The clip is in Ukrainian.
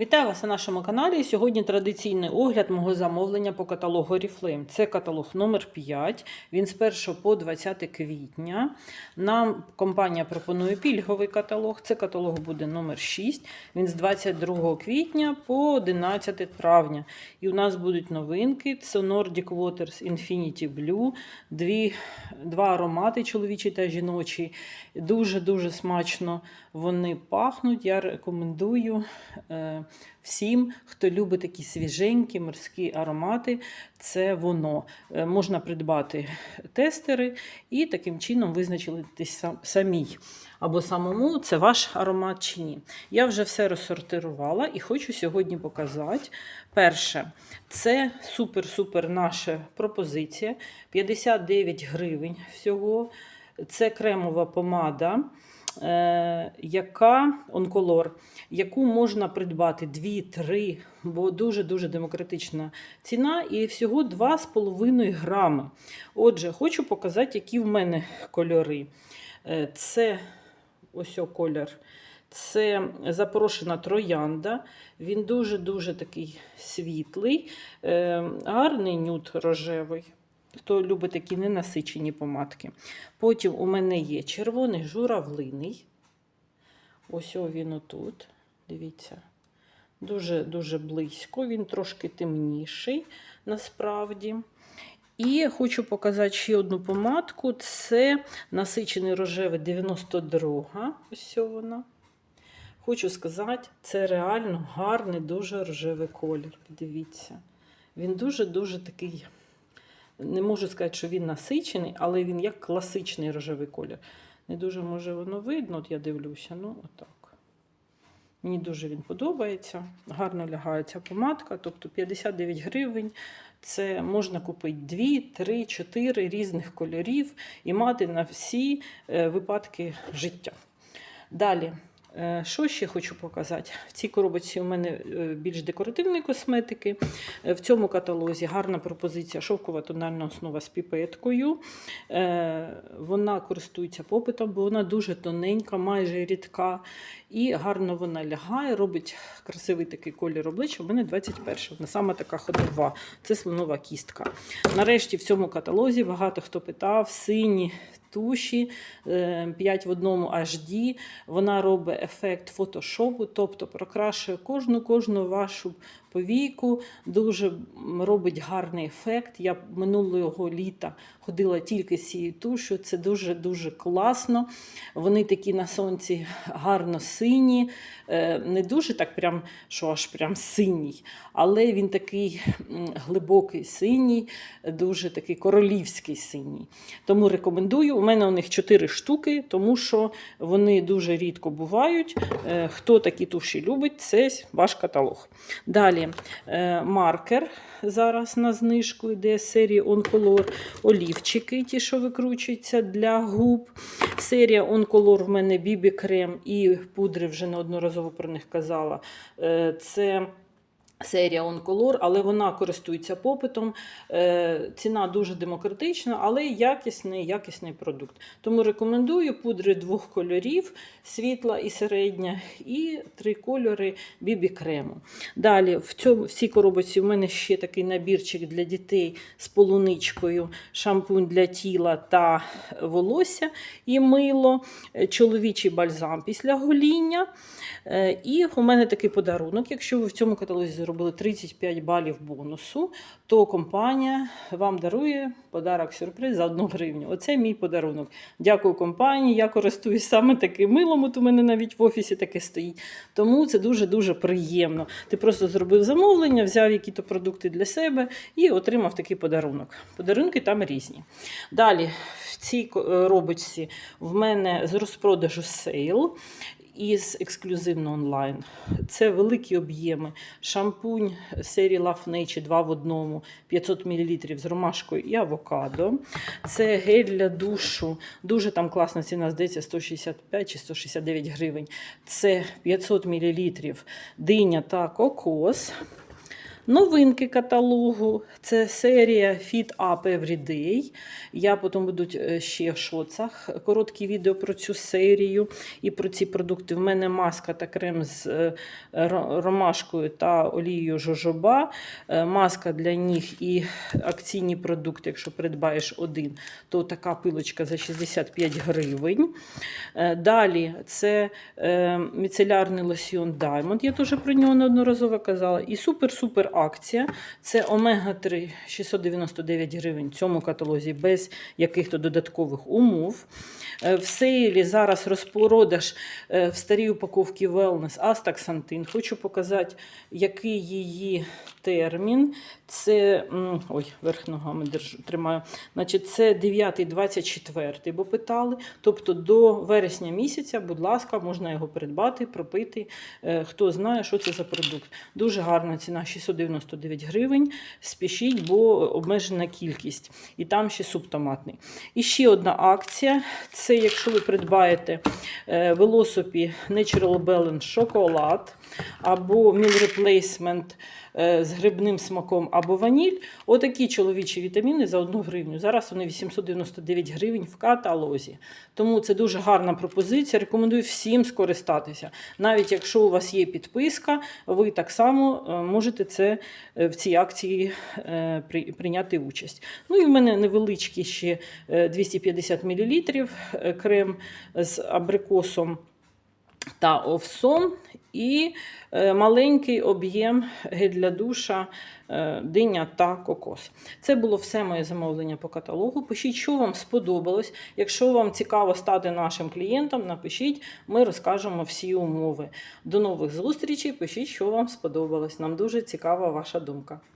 Вітаю вас на нашому каналі. Сьогодні традиційний огляд мого замовлення по каталогу Oriflame. Це каталог номер 5. Він з 1 по 20 квітня. Нам компанія пропонує пільговий каталог. Це каталог буде номер 6. Він з 22 квітня по 11 травня. І у нас будуть новинки: це Nordic Waters Infinity Blue, дві, два аромати чоловічі та жіночі. Дуже-дуже смачно вони пахнуть. Я рекомендую. Всім, хто любить такі свіженькі морські аромати, це воно. Е, Можна придбати тестери і таким чином визначитись сам- самій або самому, це ваш аромат чи ні. Я вже все розсортирувала і хочу сьогодні показати. Перше, це супер-супер наша пропозиція. 59 гривень всього. Це кремова помада яка онколор, яку можна придбати 2-3, бо дуже-дуже демократична ціна, і всього 2,5 грами. Отже, хочу показати, які в мене кольори. Е, Це ось колір. Це запорошена троянда. Він дуже-дуже такий світлий, е, гарний нюд рожевий. Хто любить такі ненасичені помадки. Потім у мене є червоний журавлиний. Ось він отут. Дивіться. Дуже-дуже близько. Він трошки темніший насправді. І хочу показати ще одну помадку. Це насичений рожевий 92. Ось вона. Хочу сказати, це реально гарний, дуже рожевий колір. Подивіться. Він дуже-дуже такий. Не можу сказати, що він насичений, але він як класичний рожевий колір. Не дуже може воно видно, от я дивлюся. Ну, отак. Мені дуже він подобається. Гарно лягає ця помадка, тобто 59 гривень. Це можна купити 2, 3, 4 різних кольорів і мати на всі е, випадки життя. Далі. Е, Що ще хочу показати? В цій коробочці у мене е, більш декоративної косметики. Е, В цьому каталозі гарна пропозиція шовкова тональна основа з піпеткою. Вона користується попитом, бо вона дуже тоненька, майже рідка. І гарно вона лягає, робить красивий такий колір обличчя. У мене 21 вона саме така ходова. Це слонова кістка. Нарешті в цьому каталозі багато хто питав сині туші 5 в одному HD. Вона робить ефект фотошопу, тобто прокрашує кожну кожну вашу повійку, дуже робить гарний ефект. Я минулого літа ходила тільки з цією тушу. Це дуже-дуже класно. Вони такі на сонці гарно сині, е, не дуже так, прям, що аж прям синій, але він такий глибокий синій, дуже такий королівський синій. Тому рекомендую. У мене у них 4 штуки, тому що вони дуже рідко бувають. Е, Хто такі туші любить, це ваш каталог. Далі е, маркер зараз на знижку йде серія Oncolor. Олівчики, ті, що викручуються для губ. Серія Онколор в мене бібі крем і пудри вже неодноразово про них казала. Е, Це серія Oncolor, але вона користується попитом. Е, Ціна дуже демократична, але якісний, якісний продукт. Тому рекомендую пудри двох кольорів, світла і середня, і три кольори бібі крему. Далі в, цьому, в цій коробочці в мене ще такий набірчик для дітей з полуничкою, шампунь для тіла та волосся і мило, е, чоловічий бальзам після гоління. Е, І у мене такий подарунок. Якщо ви в цьому каталозі зробили 35 балів бонусу, то компанія вам дарує подарок сюрприз за 1 гривню. Оце мій подарунок. Дякую компанії. Я користуюсь саме таким милом. От у мене навіть в офісі таке стоїть. Тому це дуже-дуже приємно. Ти просто зробив замовлення, взяв які-то продукти для себе і отримав такий подарунок. Подарунки там різні. Далі в цій робочці в мене з розпродажу сейл із ексклюзивно онлайн. Це великі об'єми. Шампунь серії Love Nature 2 в одному, 500 мл з ромашкою і авокадо. Це гель для душу. Дуже там класна ціна, здається, 165 чи 169 гривень. Це 500 мл диня та кокос. Новинки каталогу це серія Fit Up Everyday. Я потім буду е, ще в шоцах короткі відео про цю серію і про ці продукти. В мене маска та крем з е, ромашкою та олією жожоба. Е, Маска для ніг і акційні продукти. Якщо придбаєш один, то така пилочка за 65 гривень. Далі це міцелярний лосьйон Diamond. Я теж про нього неодноразово казала. І супер-супер акція. Це омега-3 699 гривень в цьому каталозі без яких-то додаткових умов. Е, В сейлі зараз розпродаж е, в старій упаковці Wellness Астаксантин. Хочу показати, який її термін. Це ой, верх ногами держу, тримаю. Значить, це 9-24, бо питали. Тобто до вересня місяця, будь ласка, можна його придбати, пропити. Е, Хто знає, що це за продукт. Дуже гарна ціна 699 гривень. Спішіть, бо обмежена кількість. І там ще суп томатний. І ще одна акція. Це якщо ви придбаєте е, Velocipy Natural Balance шоколад або Meal Replacement е, з грибним смаком або ваніль. Отакі чоловічі вітаміни за 1 гривню. Зараз вони 899 гривень в каталозі. Тому це дуже гарна пропозиція. Рекомендую всім скористатися. Навіть якщо у вас є підписка, ви так само е, можете це е, в цій акції е, прийняти участь. Ну і в мене невеличкий ще е, 250 мл крем з абрикосом та овсом. І е, маленький об'єм для душа, е, диня та кокос. Це було все моє замовлення по каталогу. Пишіть, що вам сподобалось. Якщо вам цікаво стати нашим клієнтом, напишіть, ми розкажемо всі умови. До нових зустрічей. Пишіть, що вам сподобалось. Нам дуже цікава ваша думка.